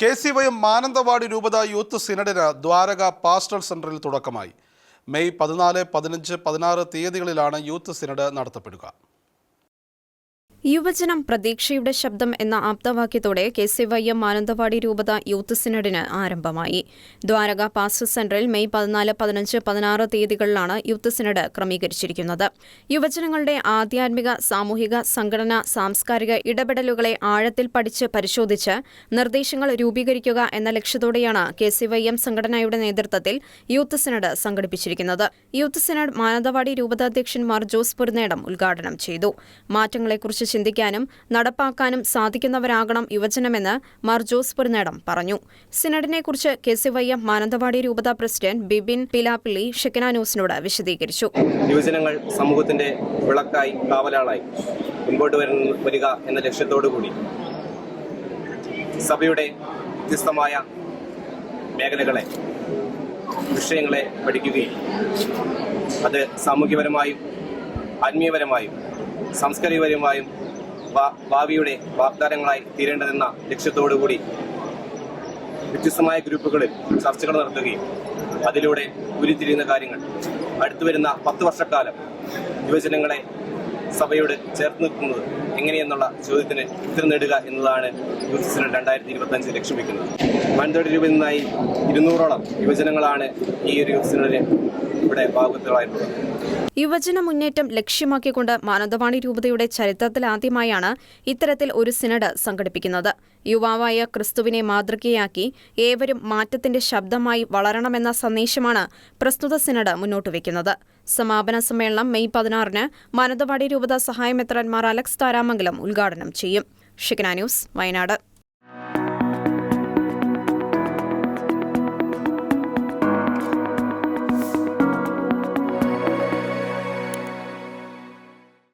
K C Y Mananthavady രൂപത youth സിനഡിന് Dwarka pastel സെന്ററിൽ തുടക്കമായി. മെയ് പതിനാല് പതിനഞ്ച് പതിനാറ് തീയതികളിലാണ് യൂത്ത് സിനഡ് നടത്തപ്പെടുക. യുവജനം പ്രതീക്ഷയുടെ ശബ്ദം എന്ന ആപ്തവാക്യത്തോടെ K C Y M Mananthavady രൂപത യൂത്ത് സിനഡിന് ആരംഭമായി. ദ്വാരക പാസ്റ്റർ സെന്ററിൽ മെയ് പതിനാല് പതിനഞ്ച് പതിനാറ് തീയതികളിലാണ് യൂത്ത് സിനഡ് ക്രമീകരിച്ചിരിക്കുന്നത്. യുവജനങ്ങളുടെ ആധ്യാത്മിക സാമൂഹിക സംഘടന സാംസ്കാരിക ഇടപെടലുകളെ ആഴത്തിൽ പഠിച്ച് പരിശോധിച്ച് നിർദ്ദേശങ്ങൾ രൂപീകരിക്കുക എന്ന ലക്ഷ്യത്തോടെയാണ് കെ സി വൈ എം സംഘടനയുടെ നേതൃത്വത്തിൽ യൂത്ത് സിനഡ് സംഘടിപ്പിച്ചിരിക്കുന്നത്. യൂത്ത് സിനഡ് മാനന്തവാടി രൂപതാധ്യക്ഷൻ മാർ ജോസ് പുരുന്നേടം ഉദ്ഘാടനം ചെയ്തു. മാറ്റങ്ങളെക്കുറിച്ച് ചിന്തിക്കാനും നടപ്പാക്കാനും സാധിക്കുന്നവരാകണം യുവജനമെന്ന് മാർ ജോസ് പുരുന്നേടം പറഞ്ഞു. സിനഡിനെക്കുറിച്ച് K C Y M Mananthavady രൂപത പ്രസിഡന്റ് ബിബിൻ പിലാപ്പിള്ളി ഷെക്കന വിശദീകരിച്ചു. യുവജനങ്ങൾ സമൂഹത്തിന്റെ വിളക്കായി കാവലാളായി മുൻപോട്ട് വരിക എന്ന ലക്ഷ്യത്തോടു കൂടി സഭയുടെ വ്യത്യസ്തമായ മേഖലകളെ വിഷയങ്ങളെ പഠിക്കുകയും അത് സാമൂഹ്യപരമായും ആത്മീയപരമായും സാംസ്കാരികപരമായും ഭാവിയുടെ വാഗ്ദാനങ്ങളായി തീരേണ്ടതെന്ന ലക്ഷ്യത്തോടുകൂടി വ്യത്യസ്തമായ ഗ്രൂപ്പുകളിൽ ചർച്ചകൾ നടത്തുകയും അതിലൂടെ ഉരുത്തിരിയുന്ന കാര്യങ്ങൾ. അടുത്തു വരുന്ന പത്ത് വർഷക്കാലം യുവജനങ്ങളെ സഭയോട് ചേർത്ത് നിൽക്കുന്നത് എങ്ങനെയെന്നുള്ള ചോദ്യത്തിന് ഉത്തരം നേടുക എന്നതാണ് യൂത്ത് സിനഡ് രണ്ടായിരത്തി ഇരുപത്തി അഞ്ച് ലക്ഷ്യം വെക്കുന്നത്. മാനന്തവാടി രൂപയിൽ നിന്നായി ഇരുന്നൂറോളം യുവജനങ്ങളാണ് ഈ ഒരു യൂത്ത് ഇവിടെ ഭാഗത്തുകളായിട്ടുള്ളത് യുവജന മുന്നേറ്റം ലക്ഷ്യമാക്കിക്കൊണ്ട് മാനന്തവാടി രൂപതയുടെ ചരിത്രത്തിലാദ്യമായാണ് ഇത്തരത്തിൽ ഒരു സിനഡ് സംഘടിപ്പിക്കുന്നത്. യുവാവായ ക്രിസ്തുവിനെ മാതൃകയാക്കി ഏവരും മാറ്റത്തിന്റെ ശബ്ദമായി വളരണമെന്ന സന്ദേശമാണ് പ്രസ്തുത സിനഡ് മുന്നോട്ട് വയ്ക്കുന്നത്. സമാപന സമ്മേളനം മെയ് പതിനാറിന് മാനന്തവാടി രൂപത സഹായമെത്രന്മാർ അലക്സ് താരാമംഗലം ഉദ്ഘാടനം ചെയ്യും. ഷിഗ്ന ന്യൂസ് വയനാട്.